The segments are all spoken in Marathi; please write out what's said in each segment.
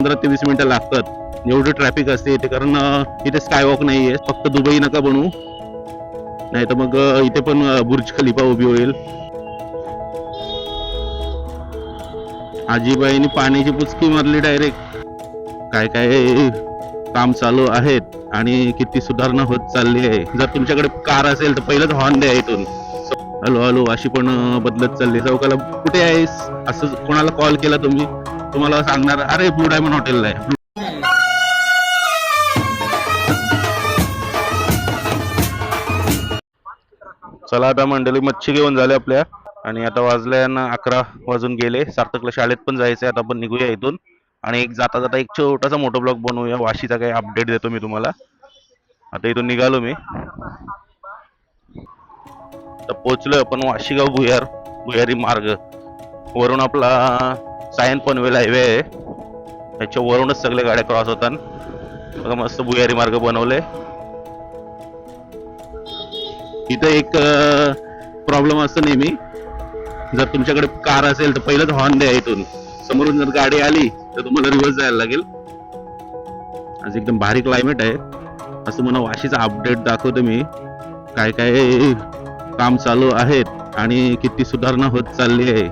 पंधरा ते वीस मिनिटं लागतात. एवढं ट्रॅफिक असते इथे कारण इथे स्कायवॉक नाही आहे फक्त दुबई नका बनवू नाही तर मग इथे पण बुर्ज खलिफा उभी होईल. आजीबाईने पाण्याची पुचकी मारली डायरेक्ट काय काय काम चालू आहेत आणि किती सुधारणा होत चालली आहे. जर तुमच्याकडे कार असेल तर पहिलंच हॉर्न द्या इथून. हॅलो हॅलो अशी पण बदलत चालली चौकाला कुठे आहेस? असं कोणाला कॉल केला तुम्ही? तुम्हाला सांगणार अरे ब्लू डायमंड हॉटेलला आहे. चला आता मंडळी मच्छी घेऊन झाले आपल्या. आणि आता वाजल्यानं अकरा वाजून गेले. सार्थकला शाळेत पण जायचं आता आपण निघूया इथून. आणि एक जाता जाता एक छोटासा मोठा ब्लॉग बनवूया. वाशीचा काही अपडेट देतो मी तुम्हाला. आता इथून निघालो मी. तर पोचलोय आपण वाशीगाव भुयार भुयारी मार्ग. वरून आपला सायन पनवेल हायवे आहे त्याच्या वरूनच सगळ्या गाड्या क्रॉस होतात. बघा मस्त भुयारी मार्ग बनवले. इथं एक प्रॉब्लेम असतो नेहमी. जर तुमच्याकडे कार असेल तर पहिलंच हॉर्न द्या इथून. समोरून जर गाडी आली तर तुम्हाला रिव्हर्स जायला लागेल. आज एकदम भारी क्लायमेट आहे. असं मला वाशीचा अपडेट दाखवतो मी. काय काय काम चालू आहेत आणि किती सुधारणा होत चालली आहे.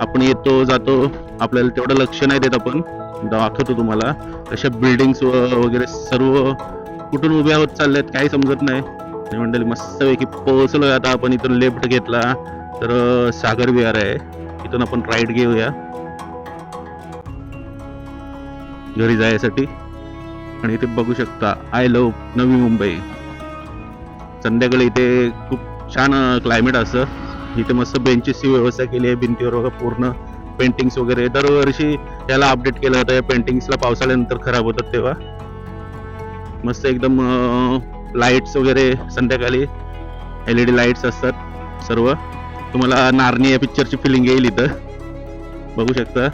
आपण येतो जातो. आपल्याला तेवढं लक्ष नाही देत आपण. दाखवतो तुम्हाला. अशा बिल्डिंग्स वगैरे सर्व कुठून उभ्या होत आहेत काही समजत नाही. मंडळी मस्तपैकी पोहोचलो आता आपण. इथून लेफ्ट घेतला तर सागर विहार आहे. इथून आपण राईट घेऊया. घरी जायसाठी. आणि इथे बघू शकता आय लव नवी मुंबई. संध्याकाळी इथे खूप छान क्लायमेट असतं इथे मस्त बेंचेसची व्यवस्था केली आहे भिंतीवर बघा पूर्ण. पेंटिंग्स वगैरे. दरवर्षी त्याला अपडेट केलं होतं या पेंटिंग्सला पावसाळ्यानंतर खराब होतात तेव्हा. मस्त एकदम लाईट्स वगैरे संध्याकाळी एल ई डी लाईट्स असतात सर्व. तुम्हाला नारणी या पिक्चरची फिलिंग येईल इथं. बघू शकता.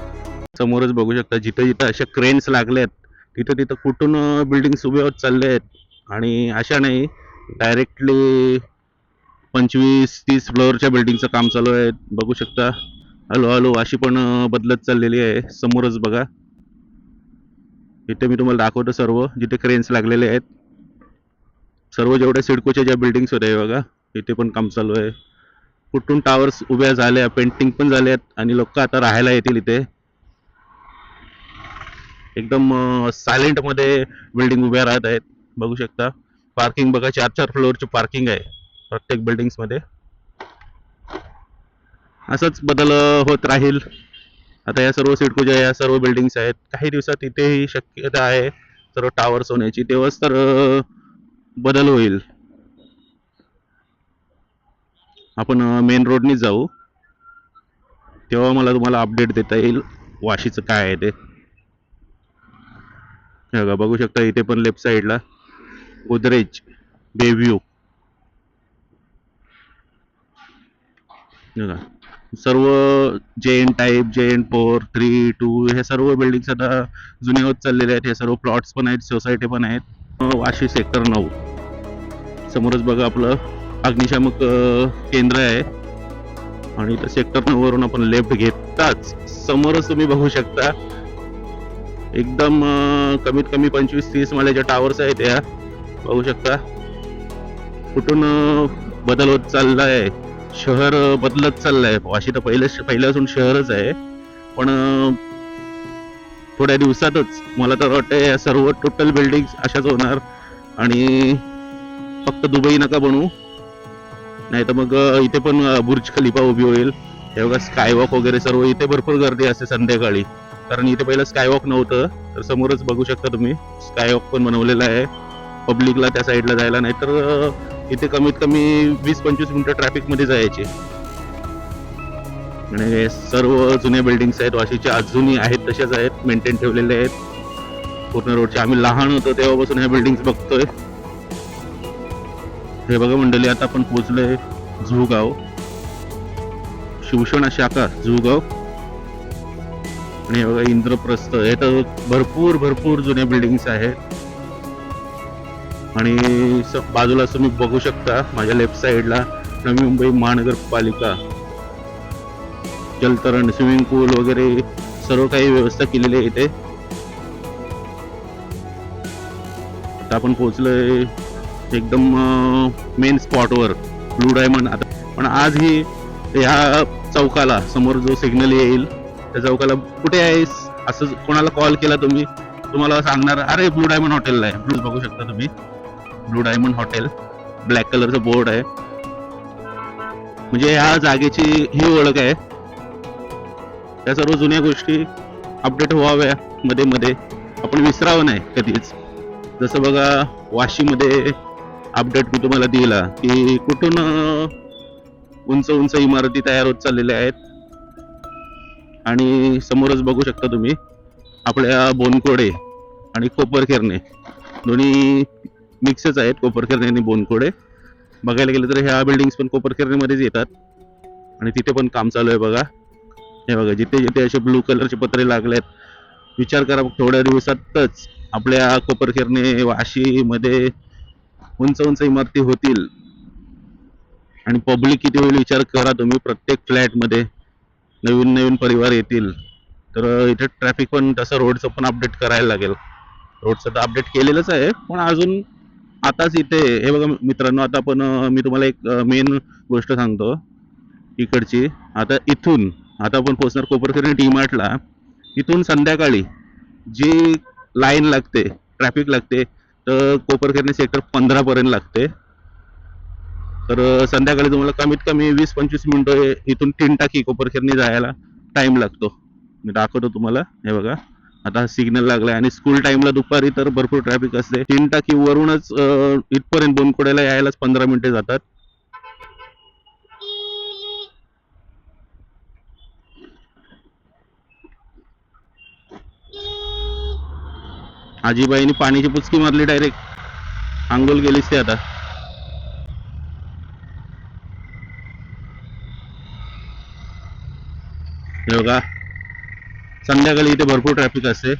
समोरच बघू शकता. जिथं जिथं अशा क्रेन्स लागल्यात तिथं तिथं कुठून बिल्डिंग्स उभे होत चालले आहेत आणि अशा नाही डायरेक्टली पंचवीस तीस फ्लोअरच्या बिल्डिंगचं काम चालू आहे. बघू शकता. हॅलो हॅलो अशी पण बदलत चाललेली आहे. समोरच बघा. इथे मी तुम्हाला दाखवतो सर्व जिथे क्रेन्स लागलेले आहेत. सर्व जेवढ्या सिडकोच्या ज्या बिल्डिंग्स होत्या बघा. इथे पण काम चालू आहे. कुठून टावर्स उभ्या झाल्या पेंटिंग पण झाल्यात आणि लोक आता राहायला येतील इथे. एकदम सायलेंटमध्ये बिल्डिंग उभ्या राहत आहेत. बघू शकता. पार्किंग बघा चार चार फ्लोअरची पार्किंग आहे. प्रत्येक बिल्डिंग्समध्ये असंच बदल होत राहील. आता या सर्व सिडकोच्या या सर्व बिल्डिंग्स आहेत. काही दिवसात इथेही शक्यता आहे. सर्व टावर्स होण्याची. तेव्हाच तर बदल होईल. आपण मेन रोडनीच जाऊ. तेव्हा मला तुम्हाला अपडेट देता येईल. वाशीचं काय आहे ते. हे बघा बघू शकता इथे पण लेफ्ट साईडला गोदरेज बेव्ह्यू बघा. सर्व J N type J N four three two हे सर्व बिल्डिंग्स आता जुने होत चाललेले आहेत. हे सर्व प्लॉट्स पण आहेत सोसायटी पण आहेत. वाशी सेक्टर नऊ. समोरच बघा आपलं अग्निशामक केंद्र आहे. आणि इथं सेक्टर नऊ वरून आपण लेफ्ट घेताच समोरच तुम्ही बघू शकता. एकदम कमीत कमी पंचवीस तीस माल्याच्या टावर्स आहेत या बघू शकता. कुठून बदल होत चालला आहे शहर बदलत चाललंय. वाशी तर पहिलं पहिल्यापासून शहरच आहे. पण थोड्या दिवसातच मला तर वाटतं या सर्व टोटल बिल्डिंग अशाच होणार. आणि फक्त दुबई नका बनवू. नाही तर मग इथे पण बुर्ज खलिफा उभी होईल. हे बघा स्कायवॉक वगैरे सर्व इथे भरपूर गर्दी असते संध्याकाळी. कारण इथे पहिलं स्कायवॉक नव्हतं. तर समोरच बघू शकता तुम्ही. स्कायवॉक पण बनवलेला आहे. पब्लिकला त्या साईडला जायला. नाही तर इथे कमीत कमी वीस पंचवीस मिनिटं ट्रॅफिकमध्ये जायचे. आणि सर्व जुन्या बिल्डिंग्स आहेत वाशीच्या अजूनही आहेत तशाच आहेत मेंटेन ठेवलेले आहेत. पूर्ण रोडचे. आम्ही लहान होतो तेव्हापासून ह्या बिल्डिंग्स बघतोय. हे बघा मंडळी आता आपण पोचलोय जुगाव. शिवसेना शाखा जुगाव. आणि हे बघा इंद्रप्रस्थ. हे तर भरपूर भरपूर जुन्या बिल्डिंग्स आहेत. आणि स- बाजूला तुम्ही बघू शकता माझ्या लेफ्ट साईडला नवी मुंबई महानगरपालिका जलतरण स्विमिंग पूल वगैरे सर्व काही व्यवस्था केलेली आहे इथे. आता आपण पोहोचलोय एकदम मेन स्पॉटवर ब्लू डायमंड आता पण आज ही ह्या चौकाला समोर जो सिग्नल येईल त्या चौकाला कुठे आहेस? असं कोणाला कॉल केला तुम्ही? तुम्हाला सांगणार अरे ब्लू डायमंड हॉटेलला आहे. ब्लू बघू शकता तुम्ही. Blue diamond hotel. ब्लॅक कलरचं बोर्ड आहे. म्हणजे ह्या जागेची ही ओळख आहे. त्या सर्व जुन्या गोष्टी अपडेट व्हाव्या मध्ये मध्ये. आपण विसरावं नाही कधीच. जसं बघा वाशीमध्ये अपडेट मी तुम्हाला दिला की कुठून उंच उंच इमारती तयार होत चाललेल्या आहेत. आणि समोरच बघू शकता तुम्ही आपल्या बोनकोडे आणि कोपरखेरणे दोन्ही मिक्सच आहेत. कोपरखेरणे आणि बोनकोडे बघायला गेलं तर ह्या बिल्डिंग्स पण कोपरखेरणेमध्येच येतात. आणि तिथे पण काम चालू आहे बघा. हे बघा जिथे जिथे असे ब्लू कलरचे पत्रे लागलेत विचार करा थोड्या दिवसातच आपल्या कोपरखेरणे वाशीमध्ये उंच उंच इमारती होतील. आणि पब्लिक किती होईल विचार करा तुम्ही प्रत्येक फ्लॅटमध्ये नवीन नवीन परिवार येतील. तर इथे ट्रॅफिक पण तसं रोडचं पण अपडेट करायला लागेल. रोडचं तर अपडेट केलेलंच आहे पण अजून आताच इथे हे बघा मित्रांनो आता पण मी तुम्हाला एक मेन गोष्ट सांगतो इकडची. आता इथून आता आपण पोहोचणार कोपरखेरणे डी मार्टला इथून संध्याकाळी जी लाईन लागते ट्रॅफिक लागते तर कोपरखेरणे सेक्टर पंधरापर्यंत लागते. तर संध्याकाळी तुम्हाला कमीत कमी वीस पंचवीस मिनिटं इथून तीन टाकी कोपरखेरणी जायला टाइम लागतो. मी दाखवतो तुम्हाला हे बघा. आता सिग्नल लागलाय आणि स्कूल टाइमला दुपारी तर भरपूर ट्रॅफिक असते. तीन टाकी वरूनच इथपर्यंत बोनकोड्याला यायलाच पंधरा मिनिटे जातात. आजीबाईने पाण्याची पुचकी मारली डायरेक्ट आंघोळ गेलीच ते आता. हे बघा. संध्याकाळी इथे भरपूर ट्रॅफिक असते.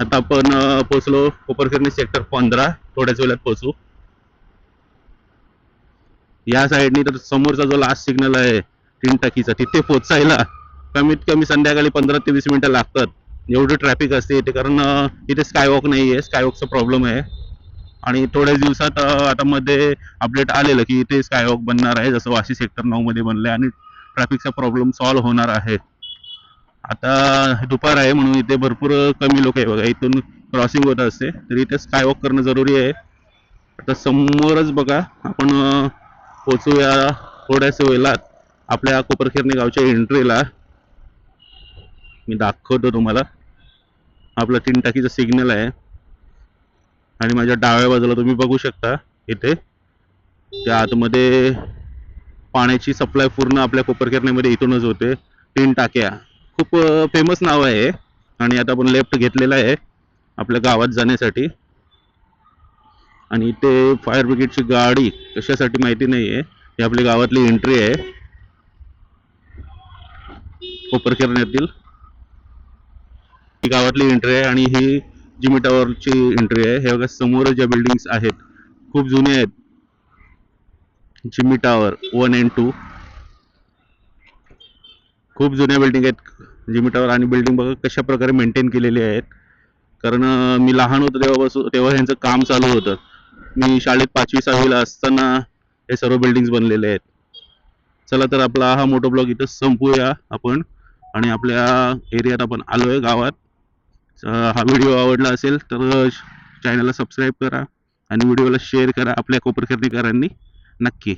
आता आपण पोचलो पोहोचलो सेक्टर पंधरा थोड्याच वेळात पोहोचू. या साईडनी तर समोरचा जो लास्ट सिग्नल आहे तीन टाकीचा तिथे पोचायला कमीत कमी संध्याकाळी पंधरा ते वीस मिनिटं लागतात. एवढी ट्रॅफिक असते इथे कारण इथे स्कायवॉक नाही आहे स्कायवॉकचा प्रॉब्लेम आहे. आणि थोड्याच दिवसात आता मध्ये अपडेट आलेलं की इथे स्कायवॉक बनणार आहे जसं वाशी सेक्टर नऊ मध्ये बनलंय. आणि ट्रॅफिकचा प्रॉब्लेम सॉल्व्ह होणार आहे. आता दुपार आहे म्हणून इथे भरपूर कमी लोक आहे बघा. इथून क्रॉसिंग होत असते. तर इथे स्कायवॉक करणं जरुरी आहे. आता समोरच बघा आपण पोचूया थोड्याच वेळात आपल्या कोपरखेरणे गावच्या एंट्रीला मी दाखवतो तुम्हाला. आपला तीन टाकीचा सिग्नल आहे. आणि माझ्या डाव्या बाजूला तुम्ही बघू शकता इथे. त्या आतमध्ये पाण्याची सप्लाय पूर्ण आपल्या कोपरखेरणेमध्ये इथूनच होते. तीन टाक्या. खूप फेमस नाव आहे आणि आता आपण लेफ्ट घेतलेला आहे. आपल्या गावात जाण्यासाठी. आणि इथे फायर ब्रिगेडची गाडी कशासाठी माहिती नाही आहे. ही आपल्या गावातली एंट्री आहे. कोपरखेरण्यातील ही गावातली एंट्री आहे आणि ही जिमी टॉवरची एंट्री आहे. हे बघा समोर ज्या बिल्डिंग्स आहेत खूप जुने आहेत. Jimmy tower one and two खूप जुन्या बिल्डिंग आहेत. जिम्मी टावर आणि बिल्डिंग बघा कशा प्रकारे मेंटेन केलेली आहेत. कारण मी लहान होतो तेव्हापासून तेव्हा ह्यांचं काम चालू होतं. मी शाळेत पाचवी सहावीला असताना हे सर्व बिल्डिंग्स बनलेले आहेत. चला तर आपला हा मोठा ब्लॉग इथं संपूया आपण. आणि आपल्या एरियात आपण आलोय गावात. हा व्हिडिओ आवडला असेल तर चॅनलला सबस्क्राईब करा. आणि व्हिडिओला शेअर करा आपल्या कोपरकर्णीकरांनी. नक्की.